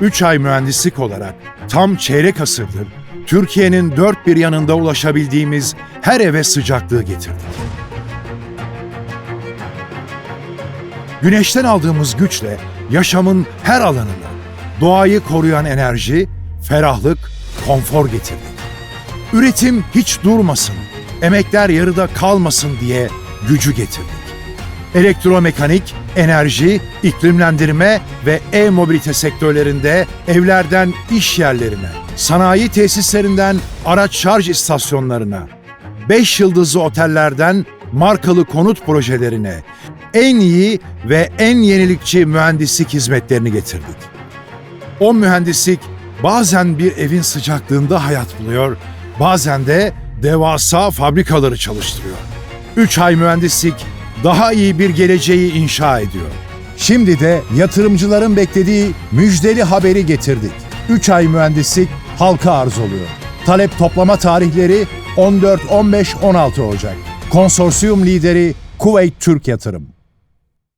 3 ay mühendislik olarak tam çeyrek asırdır Türkiye'nin dört bir yanında ulaşabildiğimiz her eve sıcaklığı getirdik. Güneşten aldığımız güçle yaşamın her alanına doğayı koruyan enerji, ferahlık, konfor getirdik. Üretim hiç durmasın, emekler yarıda kalmasın diye gücü getirdik. Elektromekanik, enerji, iklimlendirme ve e-mobilite sektörlerinde evlerden iş yerlerine, sanayi tesislerinden araç şarj istasyonlarına, 5 yıldızlı otellerden markalı konut projelerine en iyi ve en yenilikçi mühendislik hizmetlerini getirdik. O mühendislik bazen bir evin sıcaklığında hayat buluyor, bazen de devasa fabrikaları çalıştırıyor. 3 ay mühendislik daha iyi bir geleceği inşa ediyor. Şimdi de yatırımcıların beklediği müjdeli haberi getirdik. 3 ay mühendislik halka arz oluyor. Talep toplama tarihleri 14, 15, 16 Ocak. Konsorsiyum lideri Kuveyt Türk Yatırım.